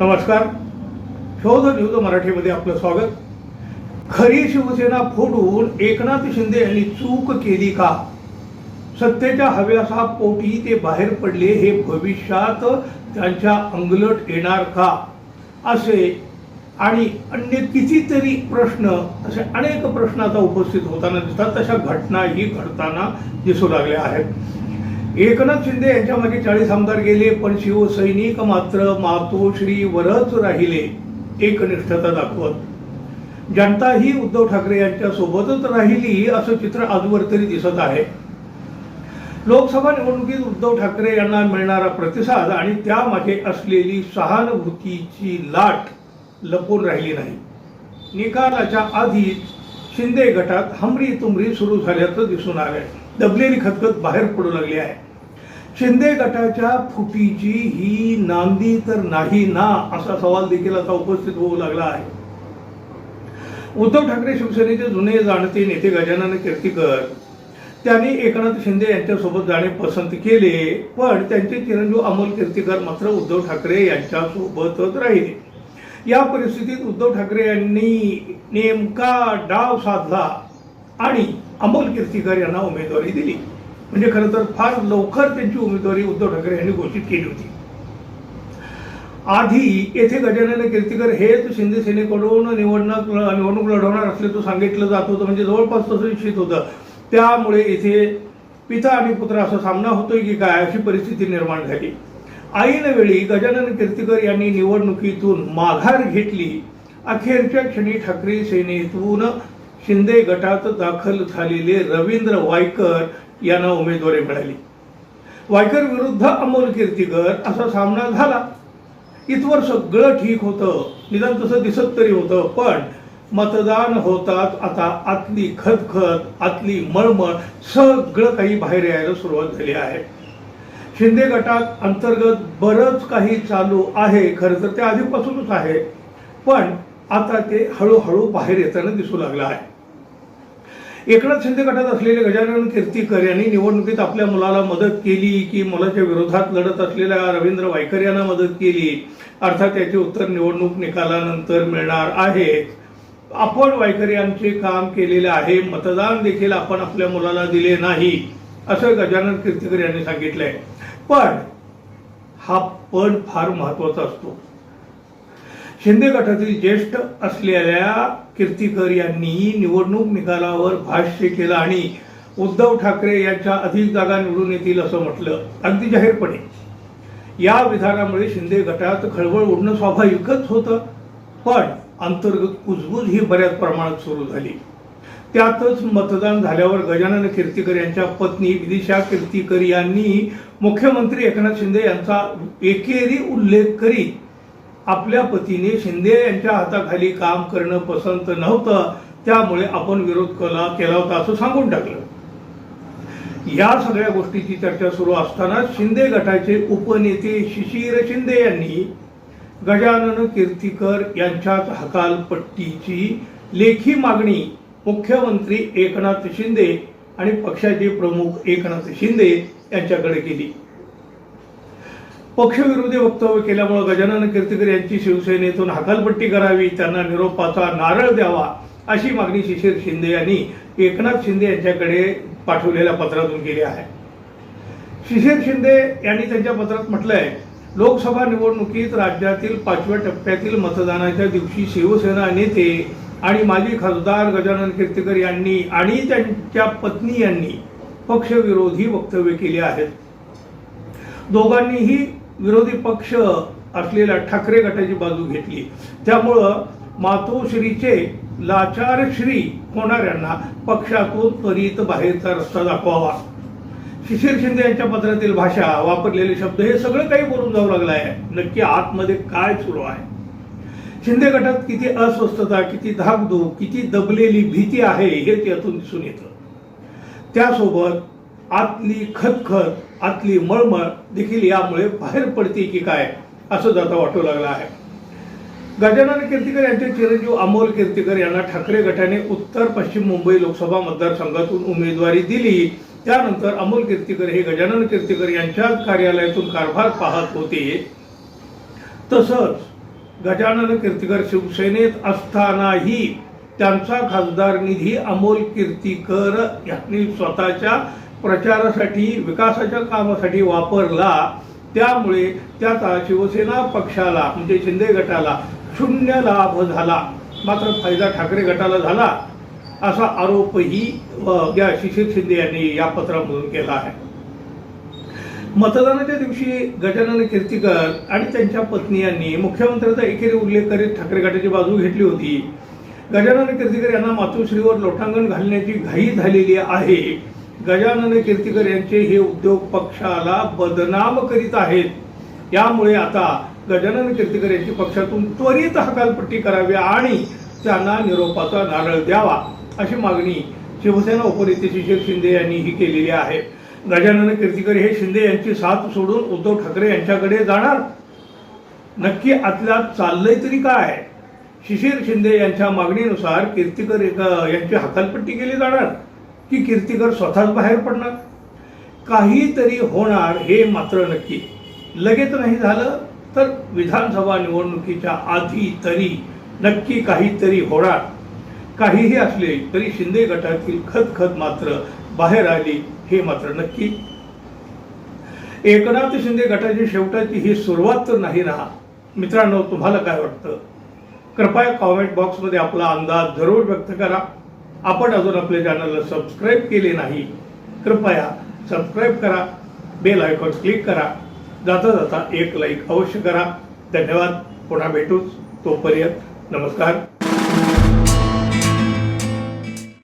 नमस्कार. शोध न्यूज मराठीमध्ये आपलं स्वागत. खरी शिवसेना फोडून एकनाथ शिंदे यांनी चूक केली का? सत्तेच्या हव्यासा पोटी ते बाहेर पडले हे भविष्यात त्यांच्या अंगलट येणार का? असे आणि अन्य कितीतरी प्रश्न असे अनेक प्रश्न आता उपस्थित होताना दिसतात. तशा घटनाही घडताना दिसू लागल्या आहेत. एकनाथ शिंदे यांच्या मागे चाळीस आमदार गेले पण शिवसैनिक मात्र मातोश्रीवरच राहिले एकनिष्ठता दाखवत. जनता ही उद्धव ठाकरे यांच्या सोबतच राहिली असं चित्र आजवर तरी दिसत आहे. लोकसभा निवडणुकीत उद्धव ठाकरे यांना मिळणारा प्रतिसाद आणि त्यामागे असलेली सहानुभूतीची लाट लपून राहिली नाही. निकालाच्या आधीच शिंदे गटात हमरी तुमरी सुरू झाल्याचं दिसून आलंय. दबलेली खतखत बाहेर पडू लागली आहे. शिंदे गटाच्या फुटीची ही नांदी तर नाही ना असा सवाल देखील आता उपस्थित होऊ लागला आहे. उद्धव ठाकरे शिवसेनेचे जुने जाणते नेते गजानन कीर्तीकर त्यांनी एकनाथ शिंदे यांच्यासोबत जाणे पसंत केले पण त्यांचे चिरंजीव अमोल कीर्तीकर मात्र उद्धव ठाकरे यांच्यासोबतच राहिले. या परिस्थितीत उद्धव ठाकरे यांनी नेमका डाव साधला आणि अमोल कीर्तीकर यांना उमेदवारी दिली. म्हणजे खरं तर फार लवकर त्यांची उमेदवारी उद्धव ठाकरे यांनी घोषित केली होती. आधी येथे गजानन कीर्तीकर हेच शिंदे सेनेकडून निवडणूक निवडणूक लढवणार असल्याचं सांगितलं जात होतं म्हणजे जवळपास तसं निश्चित होतं. त्यामुळे येथे पिता आणि पुत्र असा सामना होतोय की काय अशी परिस्थिती निर्माण झाली. ऐनवेळी गजानन कीर्तीकर यांनी निवडणुकीतून माघार घेतली. अखेरच्या क्षणी ठाकरे सेनेतून शिंदे गटात दाखल झालेले रवींद्र वायकर यांना उमेदवारी मिळाली. वायकर विरुद्ध अमोल कीर्तीकर असा सामना झाला. इथवर सगळं ठीक होतं. निदान तसं दिसत तरी होतं पण मतदान होतात आता आतली खतखत आतली मळमळ सगळं काही बाहेर यायला सुरुवात झाली आहे. शिंदे गटात अंतर्गत बरंच काही चालू आहे खरं तर ते आधीपासूनच आहे. पण आता ते हळूहळू बाहेर येताना दिसू लागलं आहे. एकनाथ शिंदे गटात असलेले गजानन कीर्तीकर यांनी निवडणुकीत आपल्या मुलाला मदत केली की मुलाच्या विरोधात लढत असलेल्या रवींद्र वायकर यांना मदत केली. अर्थात याचे उत्तर निवडणूक निकालानंतर मिळणार आहे. आपण वायकर यांचे काम केलेले आहे. मतदान देखील आपण आपल्या मुलाला दिले नाही असं गजानन कीर्तीकर यांनी सांगितलंय. पण हा पण फार महत्त्वाचा असतो. शिंदे गटातील ज्येष्ठ असलेल्या कीर्तीकर यांनीही निवडणूक निकालावर भाष्य केलं आणि उद्धव ठाकरे यांच्या अधिक जागा निवडून येतील असं म्हटलं अगदी जाहीरपणे. या विधानामुळे शिंदे गटात खळबळ उडणं स्वाभाविकच होतं पण अंतर्गत कुजबूज ही बऱ्याच प्रमाणात सुरू झाली. त्यातच मतदान झाल्यावर गजानन कीर्तीकर यांच्या पत्नी विदिशा कीर्तीकर यांनी मुख्यमंत्री एकनाथ शिंदे यांचा एकेरी उल्लेख करीत आपल्या पतीने शिंदे यांच्या हाताखाली काम करणं पसंत नव्हतं त्यामुळे आपण विरोध केला केला होता असं सांगून टाकलं. या सगळ्या गोष्टीची चर्चा सुरू असताना शिंदे गटाचे उपनेते शिशिर शिंदे यांनी गजानन कीर्तीकर यांच्यात हकालपट्टीची लेखी मागणी मुख्यमंत्री एकनाथ शिंदे आणि पक्षाचे प्रमुख एकनाथ शिंदे यांच्याकडे केली. पक्षविरोधी वक्तव्य केल्यामुळे गजानन कीर्तिकर यांची शिवसेनेतून हकालपट्टी करावी त्यांना निरोपाचा नारळ द्यावा अशी मागणी शिशिर शिंदे यांनी एकनाथ शिंदे यांच्याकडे पाठवलेल्या पत्रातून केली आहे. शिशिर शिंदे यांनी त्यांच्या पत्रात म्हटलंय लोकसभा निवडणुकीत राज्यातील पाचव्या टप्प्यातील मतदानाच्या दिवशी शिवसेना नेते आणि माजी खासदार गजानन कीर्तिकर यांनी आणि त्यांच्या पत्नी यांनी पक्षविरोधी वक्तव्य केली आहेत. दोघांनीही विरोधी पक्ष असलेल्या ठाकरे गटाची बाजू घेतली. त्यामुळं मातोश्रीचे लाचार श्री होणाऱ्यांना पक्षातून त्वरित बाहेरचा रस्ता दाखवावा. शिशिर शिंदे यांच्या पत्रातील भाषा वापरलेले शब्द हे सगळं काही बोलून जाऊ लागलं आहे नक्की आतमध्ये काय सुरू आहे? शिंदे गटात किती अस्वस्थता किती धाकधूक किती दबलेली भीती आहे हेच यातून दिसून येतं. त्यासोबत आतली खतखत आतली मळमळ देखील यामुळे बाहेर पडते की काय असं जाता वाटू लागलं आहे. गजानन कीर्तीकर यांचे चिरंजीव अमोल कीर्तीकर यांना ठाकरे गटाने उत्तर पश्चिम मुंबई लोकसभा मतदारसंघातून उमेदवारी दिली. त्यानंतर अमोल कीर्तीकर हे गजानन कीर्तीकर यांच्याच कार्यालयातून कारभार पाहत होते. तसंच गजानन कीर्तीकर शिवसेनेत असतानाही त्यांचा खासदार निधी अमोल कीर्तीकर यांनी स्वतःच्या प्रचारासाठी विकासाच्या कामासाठी वापरला त्यामुळे त्याचा शिवसेना पक्षाला म्हणजे शिंदे गटाला शून्य लाभ झाला. मात्र फायदा ठाकरे गटाला झाला असा आरोपही या शिशिर शिंदे यांनी या पत्रामधून केला आहे. मतदानाच्या दिवशी गजानन कीर्तीकर आणि त्यांच्या पत्नी यांनी मुख्यमंत्र्यांचा एकेरी उल्लेख करीत ठाकरे गटाची बाजू घेतली होती. गजानन कीर्तीकर यांना मातोश्रीवर लोटांगण घालण्याची घाई झालेली आहे. गजानन कीर्तीकर यांचे हे उद्योग पक्षाला बदनाम करीत आहेत. यामुळे आता गजानन कीर्तीकर यांची पक्षातून त्वरित हकालपट्टी करावी आणि त्यांना निरोपाचा नारळ द्यावा अशी मागणी शिवसेना उपनेते शिशिर शिंदे यांनी ही केलेली आहे. गजानन कीर्तीकर हे शिंदे यांची साथ सोडून उद्धव ठाकरे यांच्याकडे जाणार? नक्की आतल्यात चाललंय तरी काय? शिशिर शिंदे यांच्या मागणीनुसार कीर्तीकर एक- यांची हकालपट्टी केली जाणार? की कीर्तीकर स्वतःच बाहेर पडणार? काहीतरी होणार हे मात्र नक्की. लगेच नाही झालं तर विधानसभा निवडणुकीच्या आधी तरी नक्की काहीतरी होणार. काहीही असले तरी शिंदे गटातील खतखत मात्र बाहेर आली हे मात्र नक्की. एकनाथ शिंदे गटाची शेवटाची ही सुरुवात तर नाही ना मित्रांनो तुम्हाला काय वाटतं? कृपया कॉमेंट बॉक्समध्ये आपला अंदाज जरूर व्यक्त करा. आपण अजून आपल्या चॅनलला सबस्क्राईब केले नाही कृपया सबस्क्राईब करा बेल आयकॉन क्लिक करा जाता जाता एक लाईक अवश्य करा. धन्यवाद. पुन्हा भेटूच तोपर्यंत नमस्कार.